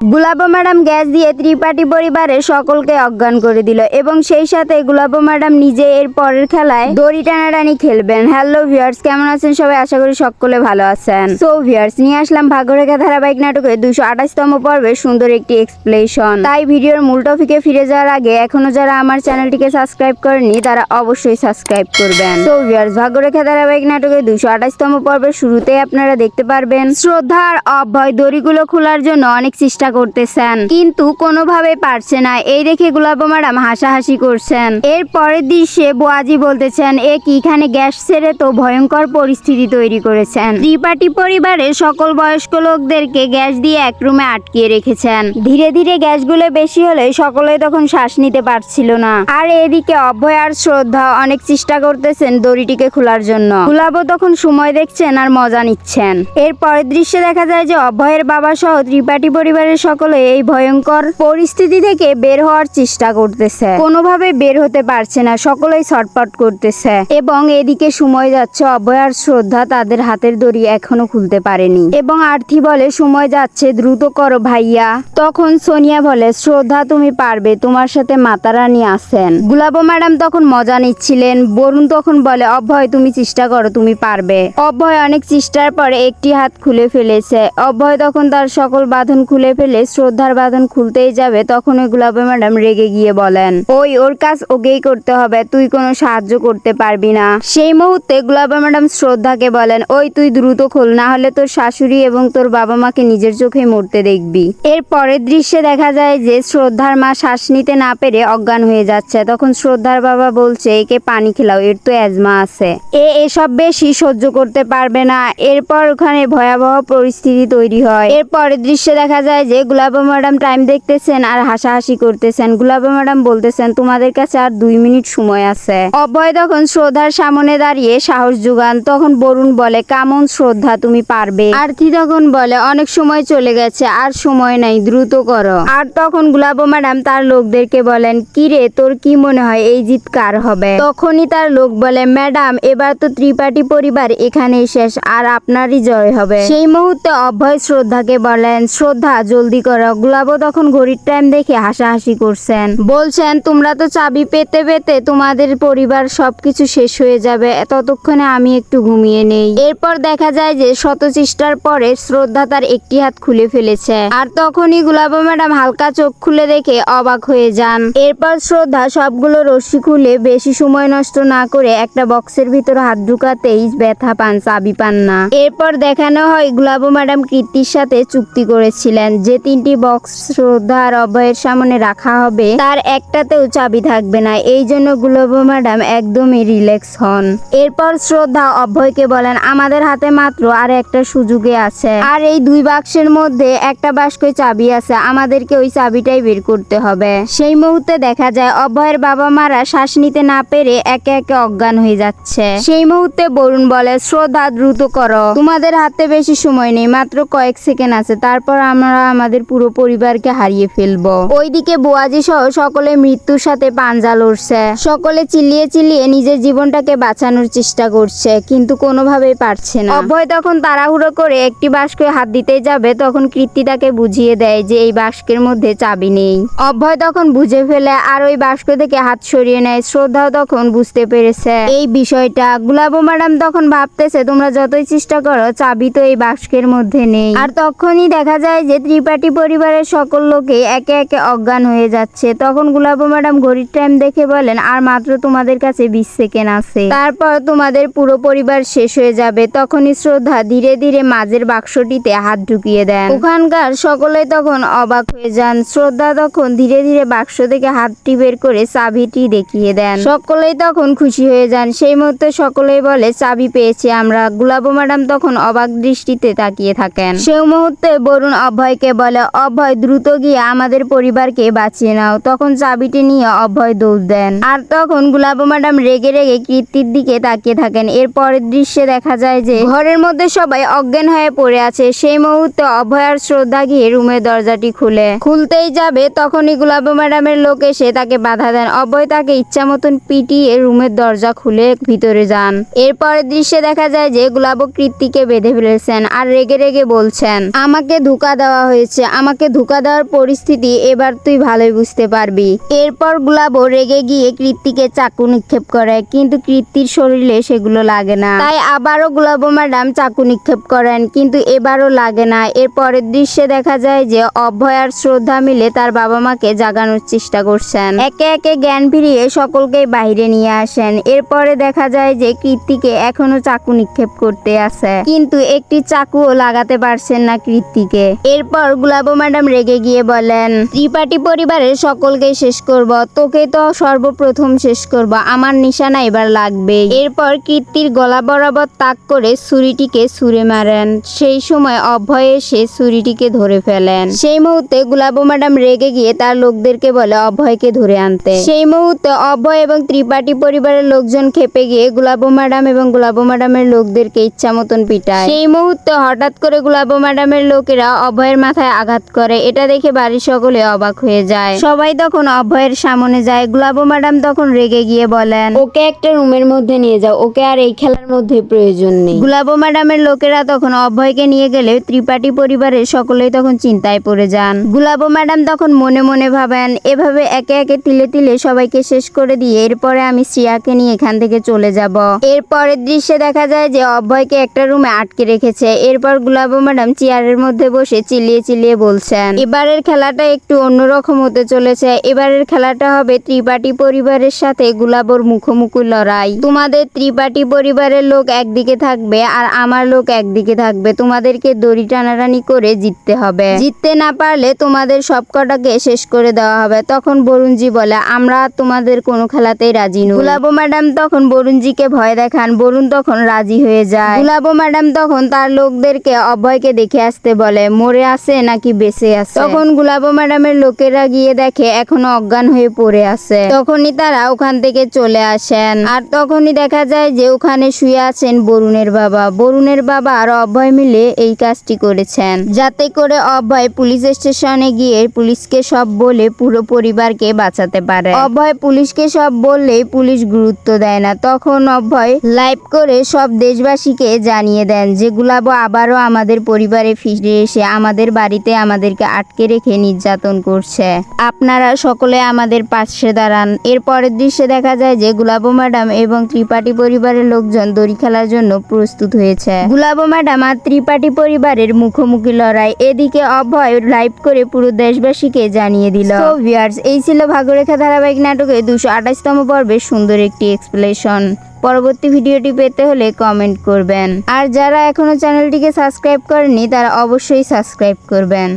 Gulabo madam gas দিয়ে ত্রিপাঠী পরিবারের সকলকে অজ্ঞান করে দিল এবং সেই সাথে গুলাবো ম্যাডাম নিজে এর পরের খেলায় দড়ি টানাটানি খেলবেন। হ্যালো ভিউয়ার্স কেমন আছেন সবাই? আশা করি সকলে ভালো আছেন। সো ভিউয়ার্স নিয়ে আসলাম ভাগ্যরেখা ধারাবাহিক নাটকের দুশো আঠাশতম পর্বে সুন্দর একটি এক্সপ্লেশন তাই ভিডিওর মূল টপিকে ফিরে যাওয়ার আগে এখনও যারা আমার চ্যানেলটিকে সাবস্ক্রাইব করেনি তারা অবশ্যই সাবস্ক্রাইব করবেন। সো ভিউয়ার্স ভাগ্যরেখা ধারাবাহিক নাটকের দুশো আঠাশতম পর্বের শুরুতে আপনারা দেখতে পারবেন শ্রদ্ধা আর অভয় দড়িগুলো খোলার জন্য অনেক চেষ্টা করতেছেন। কিন্তু কোনোভাবে পারছে না। এই দেখে গুলাবো ম্যাডাম হাসাহাসি করছেন। এর পরের দৃশ্যে বোয়াজি বলতেছেন, এ কি এখানে গ্যাস ছেড়ে তো ভয়ঙ্কর পরিস্থিতি তৈরি করেছেন। ত্রিপাঠী পরিবারের সকল বয়স্ক লোকদেরকে গ্যাস দিয়ে এক রুমে আটকিয়ে রেখেছেন। ধীরে ধীরে গ্যাসগুলো বেশি হলে সকলে তখন শ্বাস নিতে পারছিল না। আর এদিকে অভয় আর শ্রদ্ধা অনেক চেষ্টা করতেছেন দড়িটিকে খোলার জন্য। গুলাবো তখন সময় দেখছেন আর মজা নিচ্ছেন। এর পরের দৃশ্যে দেখা যায় যে অভয়ের বাবা সহ ত্রিপাঠী পরিবারের সকলে এই ভয়ঙ্কর পরিস্থিতি থেকে বের হওয়ার চেষ্টা করতেছে। কোনোভাবে বের হতে পারছে না, সকলেই ছটপট করতেছে এবং এদিকে সময় যাচ্ছে অভয় আর শ্রদ্ধা তাদের হাতের দড়ি এখনও খুলতে পারেনি এবং আর্থি বলে, সময় যাচ্ছে, দ্রুত করো ভাইয়া। তখন সোনিয়া বলে, শ্রদ্ধা তুমি পারবে, তোমার সাথে মাতারানি আছেন। গুলাবো ম্যাডাম তখন মজা নিচ্ছিলেন, বরুণ তখন বলে, অভয়, তুমি চেষ্টা করো, তুমি পারবে। অভয় অনেক চেষ্টার পরে একটি হাত খুলে ফেলেছে। অভয় তখন তার সকল বাঁধন খুলে ফেলে শ্রদ্ধার বাঁধন খুলতেই যাবে তখন ওই গুলাবো ম্যাডাম রেগে গিয়ে বলেন, ওই, ওর কাজ ওকেই করতে হবে, তুই কোনো সাহায্য করতে পারবি না। সেই মুহূর্তে গুলাবো ম্যাডাম শ্রদ্ধাকে বলেন, ওই, তুই দ্রুত খোল, না হলে তোর শাশুড়ি এবং তোর বাবা মাকে নিজের চোখে মরতে দেখবি। এর পরের দৃশ্যে দেখা যায় যে শ্রদ্ধার মা শ্বাস নিতে না পেরে অজ্ঞান হয়ে যাচ্ছে। তখন শ্রদ্ধার বাবা বলছে, একে পানি খেলাও, এর তো অ্যাজমা আছে। এ এসব বেশি সহ্য করতে পারবে না। এরপর ওখানে ভয়াবহ পরিস্থিতি তৈরি হয়। এর পরের দৃশ্যে দেখা যায় যে গুলাবো ম্যাডাম টাইম দেখতেছেন আর হাসাহাসি করতেছেন। গুলাবো ম্যাডাম বলতেছেন, তোমাদের কাছে আর দুই মিনিট সময় আছে। অভয় তখন শ্রদ্ধার সামনে দাঁড়িয়ে সাহস যোগান। তখন বরুণ বলে, কেমন শ্রদ্ধা তুমি পারবে? আরতি তখন বলে, অনেক সময় চলে গেছে, আর সময় নাই, দ্রুত করো। আর তখন গুলাবো ম্যাডাম তার লোকদেরকে বলেন, কি রে, তোর কি মনে হয়, এই জিত কার হবে? তখনই তার লোক বলে, ম্যাডাম, এবার তো ত্রিপাঠী পরিবার এখানেই শেষ, আর আপনারই জয় হবে। সেই মুহূর্তে অভয় শ্রদ্ধাকে বলেন, শ্রদ্ধা, জলদি করো। গুলাবো তখন ঘড়ির টাইম দেখে হাসাহাসি করছেন। বলছেন, তোমরা তো চাবি পেতে পেতে তোমাদের পরিবার সবকিছু শেষ হয়ে যাবে। ততক্ষণে আমি একটু ঘুমিয়ে নেই। এরপর দেখা যায় যে শত চেষ্টার পরে শ্রদ্ধা তার একটি হাত খুলে ফেলেছে। আর তখনই গুলাবো ম্যাডাম হালকা চোখ খুলে দেখে অবাক হয়ে যান। এরপর শ্রদ্ধা সবগুলো রশ্মি খুলে বেশি সময় নষ্ট না করে একটা বক্সের ভিতর হাত ঢুকাতেই ব্যথা পান, চাবি পান না। এরপর দেখানো হয় গুলাবো ম্যাডাম কীর্তির সাথে চুক্তি করেছিলেন যে তিনটি বক্স শ্রদ্ধা আর অভয়ের সামনে রাখা হবে, তার একটাতেও চাবি থাকবে না। এই জন্য গুলাবো ম্যাডাম একদমই রিল্যাক্স হন। এরপর শ্রদ্ধা অভয়কে বলেন, আমাদের হাতে মাত্র আর একটা সুযোগে আছে। আর এই দুই বাক্সের মধ্যে একটা বাক্সে চাবি আছে। আমাদেরকে ওই চাবিটাই বের করতে হবে। সেই মুহূর্তে দেখা যায়, অভয়ের বাবা মারা শ্বাস নিতে না পেরে একে একে অজ্ঞান হয়ে যাচ্ছে। সেই মুহূর্তে বরুণ বলে, শ্রদ্ধা, দ্রুত করো। তোমাদের হাতে বেশি সময় নেই, মাত্র কয়েক সেকেন্ড আছে। তারপর আমরা আমাদের পুরো পরিবারকে হারিয়ে ফেলব। ওইদিকে বুয়াজি সহ সকলে মৃত্যুর সাথে পাঞ্জা লড়ছে। সকলে চিল্লিয়ে চিল্লিয়ে নিজের জীবনটাকে বাঁচানোর চেষ্টা করছে, কিন্তু কোনোভাবেই পারছে না। অভয় তখন তাড়াহুড়ো করে একটি বাস্কে হাত দিতে যাবে, তখন কৃত্তি তাকে বুঝিয়ে দেয় যে এই বাস্কের মধ্যে চাবি নেই। অভয় তখন বুঝে ফেলে আর ওই বাস্ক থেকে হাত সরিয়ে নেয়, শ্রদ্ধাও তখন বুঝতে পেরেছে। এই বিষয়টা, গুলাবো ম্যাডাম তখন ভাবতেছে, তোমরা যতই চেষ্টা করো, চাবি তো এই বাস্কের মধ্যে নেই। আর তখনই দেখা যায় যে ত্রিপাঠী পরিবারের সকল লোকে একে একে অজ্ঞান হয়ে যাচ্ছে। তখন গুলাবো ম্যাডাম ঘড়ির টাইম দেখে বলেন, আর মাত্র তোমাদের কাছে বিশ সেকেন্ড আছে। তারপর তোমাদের পুরো পরিবার শেষ হয়ে যাবে। তখনই শ্রদ্ধা ধীরে ধীরে মাঝের বাক্সটিতে হাত ঢুকিয়ে দেন। ওখানকার সকলে তখন অবাক হয়ে যান। শ্রদ্ধা তখন ধীরে ধীরে বাক্স থেকে হাতটি বের করে চাবিটি দেখিয়ে দেন। সকলেই তখন খুশি হয়ে যান। সেই মুহূর্তে সকলেই বলে, চাবি পেয়েছি আমরা। গুলাবো ম্যাডাম তখন অবাক দৃষ্টিতে তাকিয়ে থাকেন। সেই মুহূর্তে বরুণ অভয়কে বলে, অভয়, দ্রুত গিয়ে আমাদের পরিবারকে বাঁচিয়ে নাও। তখন চাবিটি নিয়ে অভয় দৌড় দেন। আর তখন গুলাবো ম্যাডাম রেগে রেগে কীর্তির দিকে তাকিয়ে থাকেন। এর পরের দৃশ্যে দেখা যায় যে ঘরের মধ্যে সবাই অজ্ঞান হয়ে পড়ে আছে। সেই মুহূর্তে অভয় আর শ্রদ্ধা গিয়ে রুমের দরজাটি খুলে। খুলতেই যাবে তখনই গুলাবো ম্যাডামের লোক এসে তাকে বাধা দেন। অভয় তাকে ইচ্ছা মতন পিটিয়ে রুমের দরজা খুলে ভিতরে যান। এরপরের দৃশ্যে দেখা যায় যে গুলাবো কৃত্তিকে বেঁধে ফেলেছেন আর রেগে রেগে বলছেন, আমাকে ধোকা দেওয়া হয়েছে। হয়েছে আমাকে ধোকা দেওয়ার পরিস্থিতি এবার তুই ভালোই বুঝতে পারবি। এরপর গুলাবো রেগে গিয়ে কৃত্তিকে চাকু নিক্ষেপ করে, কিন্তু কৃত্তির শরীরে সেগুলো লাগে না। তাই আবারও গুলাবো ম্যাডাম চাকু নিক্ষেপ করেন, কিন্তু এবারও লাগে না। এর পরের দৃশ্যে দেখা যায় যে অভয় আর শ্রদ্ধা মিলে তার বাবা মাকে জাগানোর চেষ্টা করছেন। একে একে জ্ঞান ফিরিয়ে সকলকে বাইরে নিয়ে আসেন। এরপরে দেখা যায় যে কৃত্তিকে এখনও চাকু নিক্ষেপ করতে আছে, কিন্তু একটি চাকুও লাগাতে পারছেন না কৃত্তিকে। এরপর গুলাবো ম্যাডাম রেগে গিয়ে বলেন, ত্রিপাঠী পরিবারের সকলকে শেষ করব তোকে তো সর্বপ্রথম শেষ করব, আমার নিশানা এবার লাগবে এরপর কীর্তির গলা বরাবর তাক করে ছুরিটিকে ছুঁড়ে মারেন। সেই সময় অভয় এসে ছুরিটিকে ধরে ফেলেন। সেই মুহূর্তে গুলাবো ম্যাডাম রেগে গিয়ে তার লোকদেরকে বলে, অভয়কে ধরে আনতে। সেই মুহূর্তে অভয় এবং ত্রিপাঠী পরিবারের লোকজন খেপে গিয়ে গুলাবো ম্যাডাম এবং গুলাবো ম্যাডামের লোকদেরকে ইচ্ছা মতন পিটায়। সেই মুহূর্তে হঠাৎ করে গুলাবো ম্যাডামের লোকেরা অভয়ের মাথায় আঘাত করে। এটা দেখে বাড়ির সকলে অবাক হয়ে যায়। সবাই তখন অভয়ের সামনে যায়। গুলাবো ম্যাডাম তখন রেগে গিয়ে বলেন, ওকে একটা রুমের মধ্যে নিয়ে যাও। ওকে আর এই খেলার মধ্যে প্রয়োজন নেই। গুলাবো ম্যাডামের লোকেরা তখন অভয়কে নিয়ে গেলে ত্রিপাঠী পরিবারের সকলেই তখন চিন্তায় পড়ে যান। গুলাবো ম্যাডাম তখন মনে মনে ভাবেন, এভাবে একে একে তিলে তিলে সবাইকে শেষ করে দিয়ে এরপরে আমি শ্রিয়াকে নিয়ে এখান থেকে চলে যাব। এর পরের দৃশ্যে দেখা যায় যে অভয়কে একটা রুমে আটকে রেখেছে। এরপর গুলাবো ম্যাডাম চেয়ারের মধ্যে বসে চিল্লিয়ে চিল্লিয়ে বলছেন। এবারের খেলাটা একটু অন্যরকম হতে চলেছে। এবারের খেলাটা হবে ত্রিপাঠী পরিবারের সাথে গুলাবর মুখোমুখি লড়াই। তোমাদের ত্রিপাঠী পরিবারের লোক একদিকে থাকবে আর আমার লোক একদিকে থাকবে। তোমাদেরকে দড়ি টানাটানি করে জিততে হবে। জিততে না পারলে তোমাদের সবকটাকে শেষ করে দেওয়া হবে। তখন বরুণজি বলে, আমরা তোমাদের কোনো খেলাতেই রাজি নই। গুলাবো ম্যাডাম তখন বরুণজিকে ভয় দেখান। বরুণ তখন রাজি হয়ে যায়। গুলাবো ম্যাডাম তখন তার লোকদেরকে অভয়কে দেখে আসতে বলে, মরে আছে নাকি বেঁচে আছে? তখন গুলাবো ম্যাডামের লোকেরা গিয়ে দেখে এখনও অজ্ঞান হয়ে পড়ে আছে। তখনই তারা ওখান থেকে চলে আসেন। আর তখনই দেখা যায় যে ওখানে শুয়ে আছেন বরুণের বাবা। বরুণের বাবা আর অভয় মিলে এই কাজটি করেছেন। যাতে করে অভয় পুলিশ স্টেশনে গিয়ে পুলিশকে সব বলে পুরো পরিবারকে বাঁচাতে পারে। অভয় পুলিশকে সব বললেই পুলিশ গুরুত্ব দেয় না। তখন অভয় লাইভ করে সব দেশবাসীকে জানিয়ে দেন যে, গুলাবো, আবারও আমাদের পরিবারে ফিরে এসে আমাদের বাড়িতে আমাদেরকে আটকে রেখে নির্যাতন করছে। আপনারা সকলে আমাদের পাশে দাঁড়ান। এরপরের দৃশ্যে দেখা যায় যে গুলাবো ম্যাডাম এবং ত্রিপাঠী পরিবারের লোকজন দড়ি খেলার জন্য প্রস্তুত হয়েছে। গুলাবো ম্যাডাম আর ত্রিপাঠী পরিবারের মুখোমুখি লড়াই এদিকে অভয় লাইভ করে পুরো দেশবাসীকে জানিয়ে দিল। Viewers, এই ছিল ভাগরেখা ধারাবাহিক নাটকের দুশো আঠাশতম পর্বের সুন্দর একটি এক্সপ্লেশন পরবর্তী ভিডিওটি পেতে হলে কমেন্ট করবেন। আর যারা এখনও চ্যানেলটিকে সাবস্ক্রাইব করেনি তারা অবশ্যই সাবস্ক্রাইব করবেন।